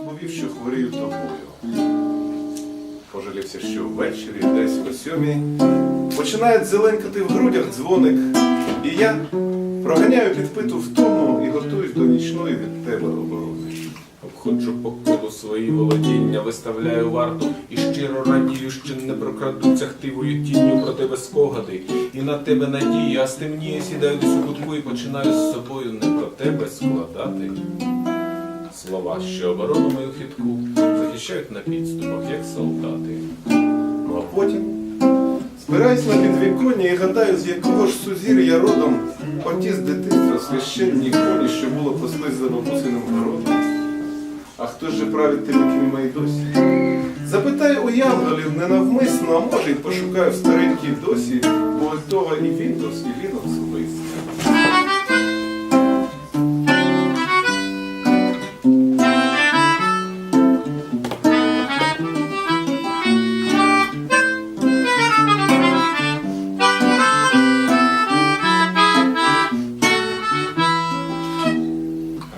розповів, що хворію тобою. Пожалівся, що ввечері, десь о сьомій, починає зеленкати в грудях дзвоник, і я проганяю підпиту втому і готуюсь до нічної від тебе оборони. Обходжу по колу свої володіння, виставляю варту і щиро радію, що не прокрадуться хтивою тінню про тебе спогади. І на тебе надія, а стемніє, сідаю десь у кутку і починаю з собою не про тебе складати. Слова, що оборону мою хитку захищають на підступах, як солдати. Ну а потім спираюсь на підвіконня і гадаю, з якого ж сузір'я родом оті з дитинства священні коні, що було послизано бусиним городом. А хто ж же править тими, й досі? Запитаю у янголів ненавмисно, а може й пошукаю в старенькій досі, бо того і Windows, і Linux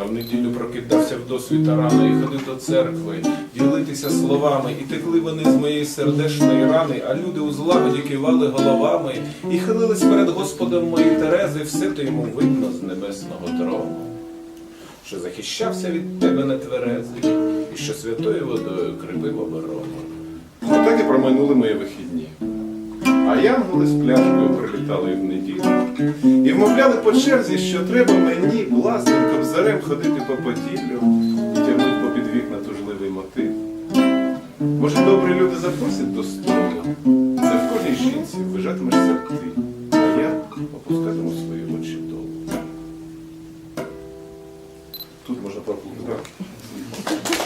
А в неділю прокидався в досвіта рано і ходив до церкви, ділитися словами, і текли вони з моєї сердешної рани, а люди у злагоді кивали головами і хилились перед Господом мої Терези, все то йому видно з небесного трону, що захищався від тебе нетверезий, і що святою водою кріпив оборону. Отак і промайнули мої вихідні янголи з пляшкою прилітали в неділю. І вмовляли по черзі, що треба мені власним кобзарем ходити по поділлю і тягнуть по вікна тужливий мотив. Може, добрі люди запросять до столу, Це в кожній жінці вижатимешся ти, а я опускатиму свої очі долу. Тут можна проплутати.